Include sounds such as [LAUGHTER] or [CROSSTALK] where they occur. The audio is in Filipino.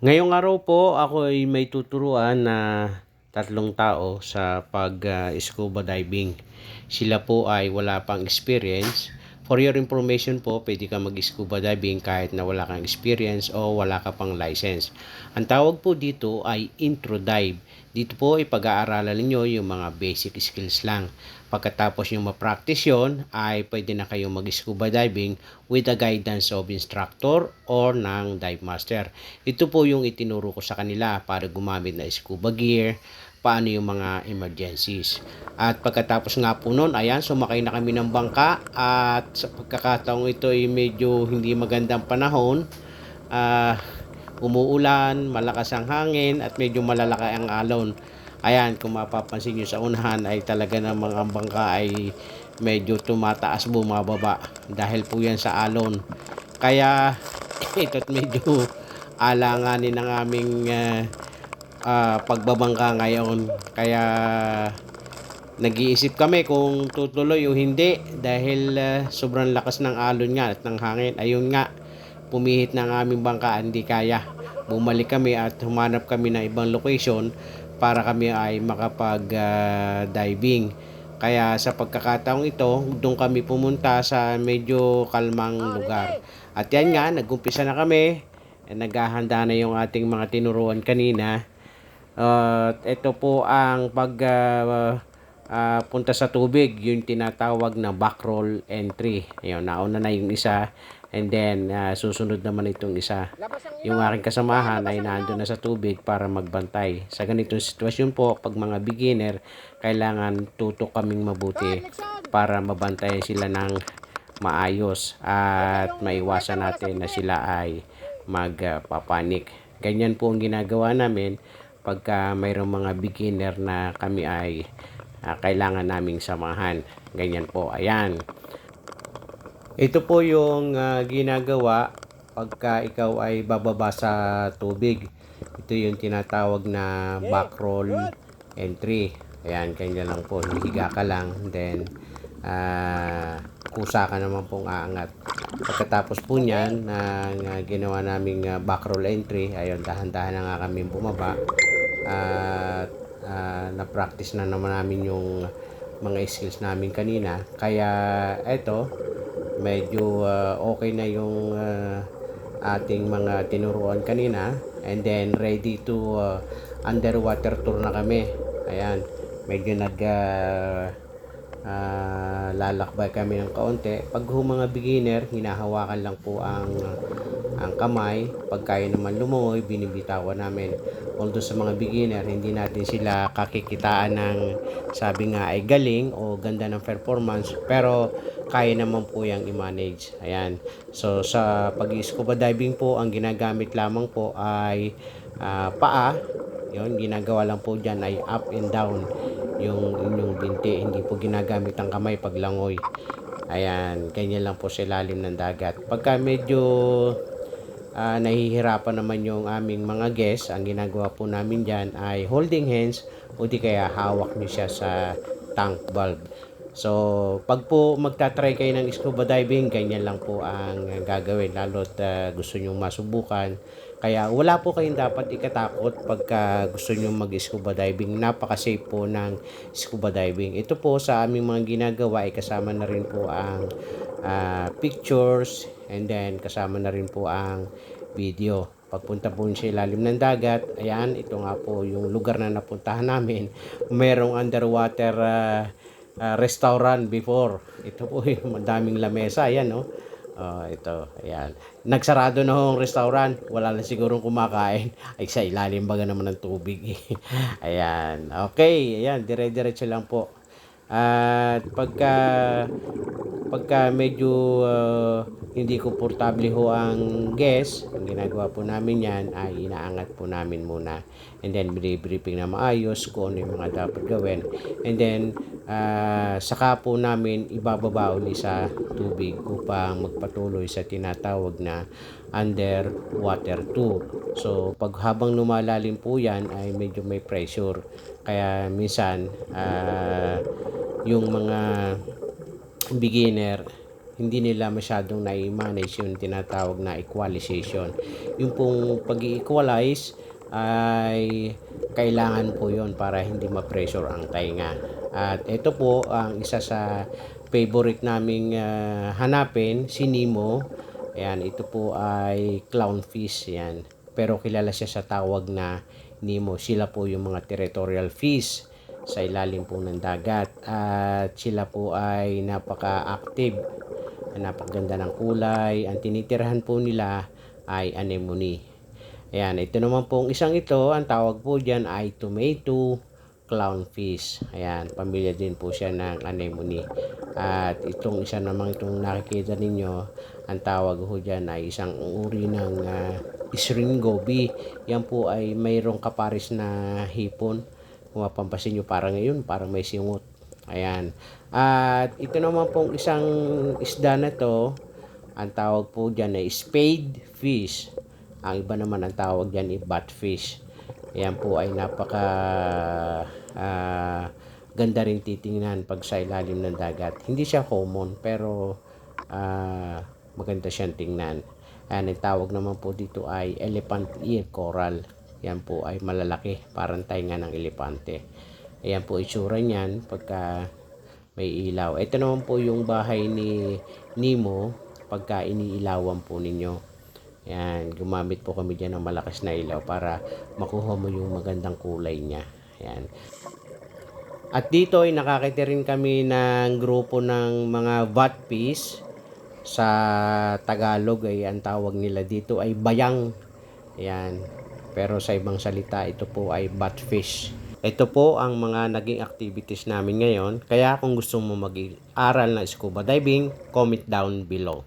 Ngayong araw po, ako ay may tuturuan na tatlong tao sa pag-scuba diving. Sila po ay wala pang experience. For your information po, pwede ka mag-scuba diving kahit na wala kang experience o wala ka pang license. Ang tawag po dito ay intro dive. Dito po ipag-aaralan ninyo yung mga basic skills lang. Pagkatapos nyo ma-practice yun, ay pwede na kayong mag-scuba diving with the guidance of instructor or ng dive master. Ito po yung itinuro ko sa kanila para gumamit na scuba gear, paano yung mga emergencies. At pagkatapos nga po nun, ayan, sumakay na kami ng bangka at sa pagkakataong ito ay medyo hindi magandang panahon. Ah, umuulan, malakas ang hangin at medyo malalaki ang alon. Ayan, kung mapapansin nyo sa unahan ay talaga ng mga bangka ay medyo tumataas bumababa dahil po yan sa alon. Kaya [LAUGHS] ito't medyo alanganin ng aming ah, ah, pagbabangka ngayon. Kaya nag-iisip kami kung tutuloy o hindi dahil ah, sobrang lakas ng alon nga at ng hangin. Ayun nga, pumihit ng aming bangka, hindi kaya. Bumalik kami at humanap kami ng ibang location para kami ay makapag-diving. Kaya sa pagkakataong ito, doon kami pumunta sa medyo kalmang lugar. At yan nga, nag-umpisa na kami. Naghahanda na yung ating mga tinuruan kanina. At ito po ang pag ah, ah, punta sa tubig, yung tinatawag na back roll entry. Ayun, nauna na yung isa. And then, ah, susunod naman itong isa. Yung aking kasamahan ay nandun na sa tubig para magbantay. Sa ganitong sitwasyon po, pag mga beginner, kailangan tutok kaming mabuti para mabantayan sila ng maayos at maiwasan natin na sila ay magpapanik. Ganyan po ang ginagawa namin pagka mayroong mga beginner na kami ay ah, kailangan naming samahan. Ganyan po. Ayan. Ito po yung ah, ginagawa pagka ikaw ay bababa sa tubig. Ito yung tinatawag na back roll entry. Ayan, kanya lang po. Hihiga ka lang. Then, ah, kusa ka naman pong aangat. Pagkatapos po niyan, na na ginawa naming ah, back roll entry, ayun, dahan-dahan na nga kami bumaba. At ah, na-practice na naman namin yung mga skills namin kanina. Kaya, eto, medyo ah, okay na yung ah, ating mga tinuruan kanina. And then ready to ah, underwater tour na kami. Ayan medyo nag ah, ah, lalakbay kami ng kaunti. Pag ho mga beginner hinahawakan lang po ang ang kamay pag kaya naman lumungoy binibitawan namin. Although sa mga beginner hindi natin sila kakikitaan ng sabi nga ay galing o ganda ng performance pero kaya naman po yung i-manage. Ayan. So sa pag scuba diving po ang ginagamit lamang po ay ah, paa. Yun ginagawa lang po dyan ay up and down yung inyong binti. Hindi po ginagamit ang kamay pag langoy. Ayan ganyan lang po sa ilalim ng dagat. Pagka medyo ah, nahihirapan naman yung aming mga guests, ang ginagawa po namin dyan ay holding hands o di kaya hawak nyo siya sa tank valve. So, pag po magta-try kayo ng scuba diving, ganyan lang po ang gagawin. Lalo at gusto nyo masubukan. Kaya wala po kayong dapat ikatakot pagka gusto nyo mag-scuba diving. Napaka-safe po ng scuba diving. Ito po sa aming mga ginagawa ay kasama na rin po ang ah, pictures and then kasama na rin po ang video. Pagpunta po sa ilalim ng dagat, ayan, ito nga po yung lugar na napuntahan namin. Merong underwater ah, ah, restaurant before. Ito po [LAUGHS] yung madaming lamesa, ayan, no? Oh, ito, ayan. Nagsarado na hong restaurant. Wala na sigurong kumakain. [LAUGHS] Ay, sa ilalim baga naman ng tubig. eh. [LAUGHS] ayan. Okay, ayan. Dire-diretso lang po. At pagka pagka medyo ah, hindi komportable ho ang guest, ang ginagawa po namin yan ay inaangat po namin muna. And then, briefing na maayos kung ano yung mga dapat gawin. And then, ah, saka po namin ibababa uli sa tubig upang magpatuloy sa tinatawag na underwater tour. So, pag habang lumalalim po yan ay medyo may pressure. Kaya minsan, ah, yung mga beginner hindi nila masyadong na-manage yung tinatawag na equalization. Yung pong pag equalize ay kailangan po yon para hindi ma-pressure ang tainga. At ito po ang isa sa favorite naming ah, hanapin, si Nemo. Ayan, ito po ay clownfish yan. Pero kilala siya sa tawag na Nemo. Sila po yung mga territorial fish sa ilalim po ng dagat. At sila po ay napaka-active. Napakaganda ng kulay. Ang tinitirahan po nila ay anemone. Ayan, ito naman pong isang ito, ang tawag po dyan ay tomato clownfish. Ayan, pamilya din po siya ng anemone. At itong isa naman itong nakikita ninyo, ang tawag ho dyan ay isang uri ng uh, string goby. Yan po ay mayroong kaparis na hipon. Kung mapampasin nyo parang ngayon, parang may singot. Ayan. At ito naman pong isang isda na to, ang tawag po dyan ay spade fish. Ang iba naman ang tawag dyan ay batfish. Ayan po ay napaka ah, ganda rin titingnan pag sa ilalim ng dagat. Hindi siya common pero ah, maganda siyang tingnan. Ayan, ang tawag naman po dito ay elephant ear coral. Yan po ay malalaki, parang tainga ng elepante. Ayan po itsura niyan pagka may ilaw. Ito naman po yung bahay ni Nemo pagka iniilawan po ninyo. Yan, gumamit po kami dyan ng malakas na ilaw para makuha mo yung magandang kulay niya. Yan. At dito ay nakakita rin kami ng grupo ng mga vatfish. Sa Tagalog ay ang tawag nila dito ay bayang. Yan. Pero sa ibang salita, ito po ay batfish. Ito po ang mga naging activities namin ngayon. Kaya kung gusto mo mag-aral ng scuba diving, comment down below.